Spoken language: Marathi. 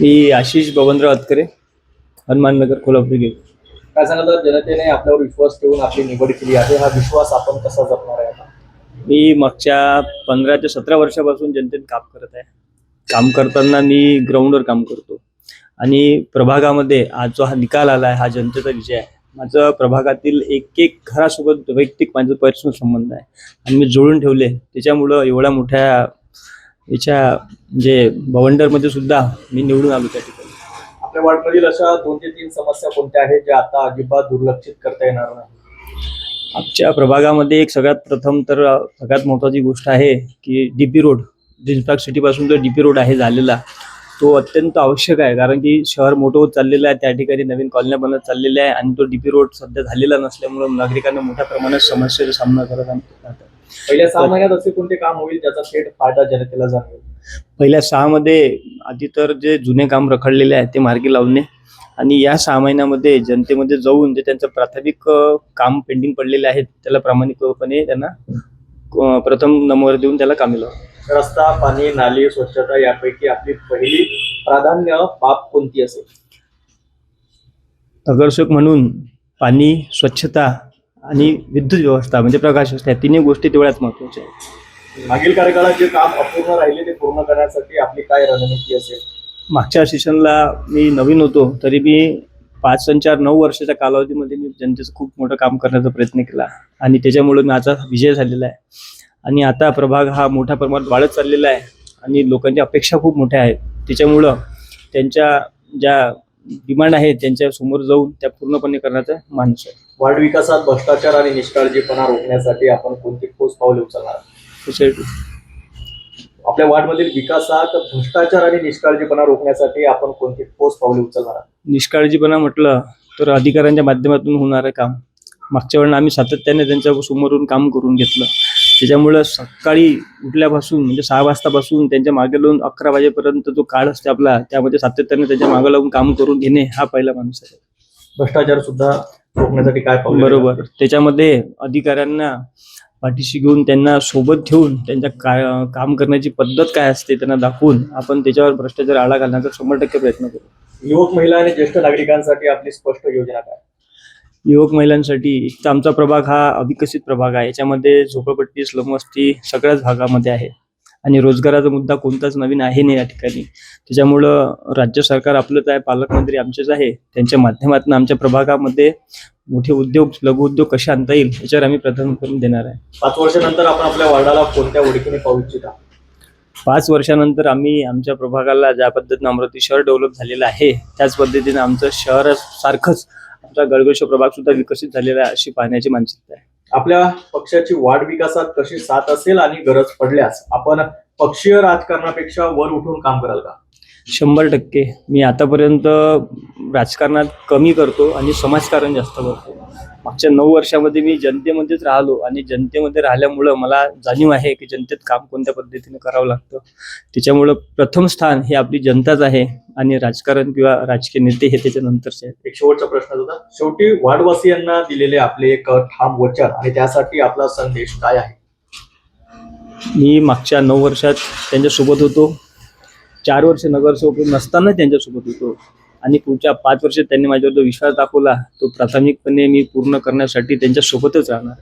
मी आशिष बबनराव अतकरे हनुमाननगर कोल्हापूर गेलो. काय सांगाल जनतेने आपल्यावर विश्वास ठेवून आपली निवड केली आहे. हा विश्वास आपण कसा जपणार आहे आता? मी मागच्या पंधरा ते सतरा वर्षापासून जनतेत काम करत आहे. काम करताना मी ग्राउंडवर काम करतो. आणि प्रभागामध्ये आज जो हा निकाल आला आहे हा जनतेचा विजय आहे. माझं प्रभागातील एक एक घरासोबत वैयक्तिक माझं पर्सनल संबंध आहे. आणि मी जोडून ठेवले. त्याच्यामुळं एवढ्या मोठ्या याच्या म्हणजे भवंडरमध्ये सुद्धा मी निवडून आलो त्या ठिकाणी. आपल्या वॉर्डमधील अशा दोन ते तीन समस्या कोणत्या आहेत ज्या आता अजिबात दुर्लक्षित करता येणार नाही? आमच्या प्रभागामध्ये एक सगळ्यात प्रथम तर सगळ्यात महत्त्वाची गोष्ट आहे की डी पी रोड जिन्सपार्क सिटीपासून जो डी पी रोड आहे झालेला तो अत्यंत आवश्यक आहे. कारण की शहर मोठं होत चाललेलं आहे त्या ठिकाणी नवीन कॉलन्या बनत चाललेल्या आहे आणि तो डी पी रोड सध्या झालेला नसल्यामुळं नागरिकांना मोठ्या प्रमाणात समस्येचा सामना करत राहतात. पहिल्या सहा महिन्यात असे कोणते काम होईल ज्याचा थेट फायदा जनतेला जाणवेल? पहिल्या सहामध्ये आधी तर जे जुने काम रखडलेले आहे ते मार्गी लावणे आणि या सहा महिन्यामध्ये जनतेमध्ये जाऊन जे त्यांचं प्राथमिक अ, काम पेंडिंग पडलेले आहेत त्याला प्रामाणिकपणे त्यांना अ, प्रथम नंबर देऊन त्याला कामी लावणे रस्ता पाणी नाली स्वच्छता यापैकी आपली पहिली प्राधान्य बाब कोणती असेल? नगरसेवक म्हणून पाणी स्वच्छता आणि विद्युत व्यवस्था म्हणजे प्रकाश व्यवस्था या तिन्ही गोष्टी तेवढ्याच महत्त्वाच्या आहेत. मागील कार्यकाळात जे काम अपूर्ण राहिले ते पूर्ण करण्यासाठी आपली काय रणनीती असेल? मागच्या सेशनला मी नवीन होतो तरी मी पाच संचार नऊ वर्षाच्या कालावधीमध्ये मी जनतेचं खूप मोठं काम करण्याचा प्रयत्न केला. आणि त्याच्यामुळे माझा विजय झालेला आहे. आणि आता प्रभाग हा मोठ्या प्रमाणात वाढत चाललेला आहे. आणि लोकांच्या अपेक्षा खूप मोठ्या आहेत. त्याच्यामुळं त्यांच्या ज्या डिमांड आहेत त्यांच्यासमोर जाऊन त्या पूर्णपणे करण्याचा माणूस आहे. वाढ विकासात भ्रष्टाचार आणि निष्काळजीपणा रोखण्यासाठी आपण कोणती ठोस पावले उचलणार? आपल्या वार्डमधील विकासात भ्रष्टाचार आणि निष्काळजीपणा रोखण्यासाठी आपण कोणती ठोस पावले उचलणार? निष्काळजीपणा म्हटलं तर अधिकाऱ्यांच्या माध्यमातून होणारं काम. मागच्या वेळेला आम्ही सातत्याने त्यांच्या समोरून काम करून घेतलं. त्याच्यामुळं सकाळी उठल्यापासून म्हणजे सहा वाजतापासून त्यांच्या मागे लावून अकरा वाजेपर्यंत जो काळ असते आपला त्यामध्ये सातत्याने त्यांच्या मागे लावून काम करून घेणे हा पहिला माणूस आहे. भ्रष्टाचार सुद्धा रोखण्यासाठी काय पावले बरोबर. त्याच्यामध्ये अधिकाऱ्यांना पाठीशी घेऊन त्यांना सोबत ठेवून त्यांच्या काय काम करण्याची पद्धत काय असते त्यांना दाखवून आपण त्याच्यावर भ्रष्टाचार आळा घालण्याचा शंभर टक्के प्रयत्न करू. युवक महिला आणि ज्येष्ठ नागरिकांसाठी आपली स्पष्ट योजना काय? युवक महिलांसाठी एक तर आमचा प्रभाग हा अविकसित प्रभाग आहे. याच्यामध्ये झोपडपट्टी स्लमवस्ती सगळ्याच भागामध्ये आहे. आणि रोजगाराचा मुद्दा कोणताच नवीन आहे नाही या ठिकाणी. त्याच्यामुळं राज्य सरकार आपलंच आहे पालकमंत्री आमचेच आहे. त्यांच्या माध्यमातून आमच्या प्रभागामध्ये मोठे उद्योग लघु उद्योग कसे आणता येईल याच्यावर आम्ही प्रथम करून देणार आहे. पाच वर्षानंतर आपण आपल्या वार्डाला कोणत्या ओळखीने पाहू इच्छिता? पाच वर्षानंतर आम्ही आमच्या प्रभागाला ज्या पद्धतीनं अमरावती शहर डेव्हलप झालेलं आहे त्याच पद्धतीने आमचं शहर सारखंच आमचा गडगोश प्रभाग सुद्धा विकसित झालेला आहे अशी पाहण्याची मानसिकता आहे. आपल्या पक्षाची वाढ विकासात कशी साथ असेल आणि गरज पडल्यास आपण पक्षीय राजकारणापेक्षा वर उठून काम कराल का? शंभर टक्के. मी आतापर्यंत राजकारणात कमी करतो आणि समाजकारण जास्त करतो. मागच्या नऊ वर्षामध्ये मी जनतेमध्येच राहिलो आणि जनतेमध्ये राहिल्यामुळं मला जाणीव आहे की जनतेत काम कोणत्या पद्धतीने करावं लागतं. त्याच्यामुळं प्रथम स्थान हे आपली जनताच आहे आणि राजकारण किंवा राजकीय नेते हे त्याच्यानंतरचे आहेत. एक शेवटचा प्रश्न होता. शेवटी वार्डवासियांना दिलेले आपले एक ठाम वचन आणि त्यासाठी आपला संदेश काय आहे? मी मागच्या नऊ वर्षात त्यांच्यासोबत होतो. चार वर्ष नगरसेवक नसताना त्यांच्यासोबत होतो. आणि पुढच्या पाच वर्षात त्यांनी माझ्यावर जो विश्वास दाखवला तो प्राथमिकपणे मी पूर्ण करण्यासाठी त्यांच्यासोबतच राहणार.